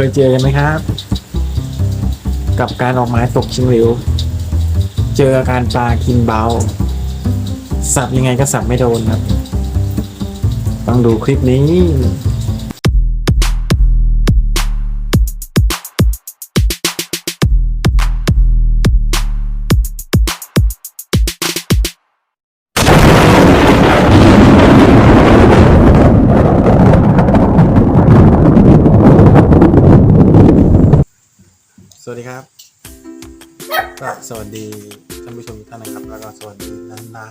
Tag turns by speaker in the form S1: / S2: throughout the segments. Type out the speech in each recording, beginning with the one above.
S1: เคยเจอกันไหมครับ กับการออกหมายตกชิงหลิว เจออาการปลากินเบา สับยังไงก็สับไม่โดนครับ ต้องดูคลิปนี้ วัสดีครับก็สวัสดีท่านผู้ชมทุกท่านนะครับ แล้วก็สวัสดีน้าน้า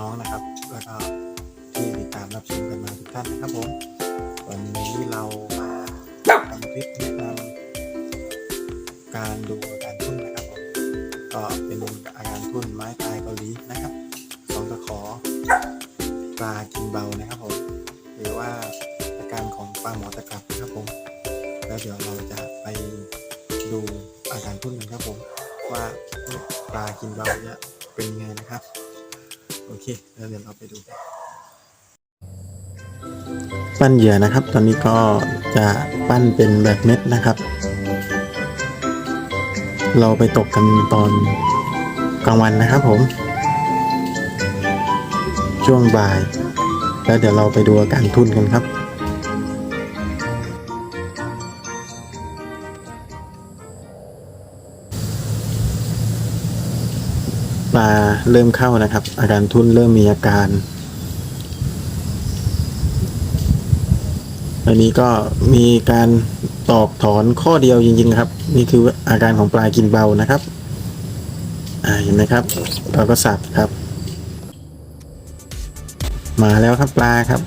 S1: น้องๆนะครับ แล้วก็ที่ติดตามรับชมกันมาทุกท่านนะครับผมวันนี้เรามาทำคลิปแนะนำการดูอาการทุ่นนะครับผมก็เป็นอาการทุ่นไม้ตายเกาหลีนะครับสองตะขอปลากินเบานะครับผมหรือว่าอาการของปลาหมอตะกรับนะครับผมแล้วเดี๋ยวเราจะไป ดูอาการทุ่นกันครับผม ว่าปลากินเบาเนี่ยเป็นยังไงนะครับ โอเคแล้วเดี๋ยวเราไปดูปั้นเหยื่อนะครับ ตอนนี้ก็จะปั้นเป็นแบบเม็ดนะครับ เราไปตกกันตอนกลางวันนะครับผม ช่วงบ่าย แล้วเดี๋ยวเราไปดูอาการทุ่นกันครับ ลาเริ่มเข้านะครับ อาการทุ่นเริ่มมีอาการอันนี้ก็มีการตอกถอนข้อเดียวจริงๆครับ นี่คืออาการของปลากินเบานะครับเห็นไหมครับ เราก็สับครับ มาแล้วครับปลาครับ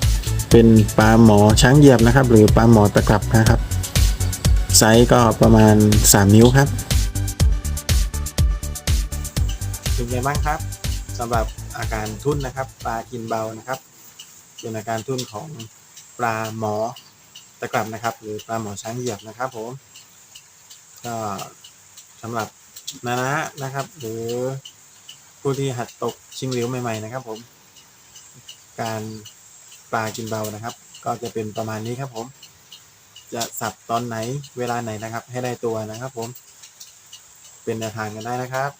S1: เป็นปลาหมอช้างเหยียบนะครับ หรือปลาหมอตะกรับนะครับ ไซส์ก็ประมาณ 3 นิ้วครับ เป็นไงบ้างครับสำหรับอาการทุ่นนะครับ ปลากินเบานะครับเป็นอาการทุ่นของปลาหมอตะกรับนะครับ หรือปลาหมอช้างเหยียบนะครับผมก็สำหรับนานะนะครับ หรือผู้ที่หัดตกชิงเหลียวใหม่ๆนะครับ ผม การปลากินเบานะครับ ก็จะเป็นประมาณนี้ครับผม จะสับตอนไหนเวลาไหนนะครับ ให้ได้ตัวนะครับ ผม เป็นแนวทางกันได้นะครับ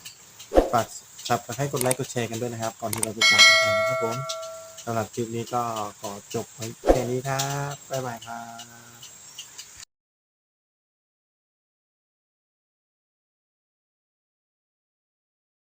S1: ฝาก ครับให้กดไลค์กดแชร์กันด้วยนะครับ ก่อนที่เราจะจากกันไปนะครับผมสำหรับคลิปนี้ก็ขอจบไว้แค่นี้ครับบ๊ายบายครับ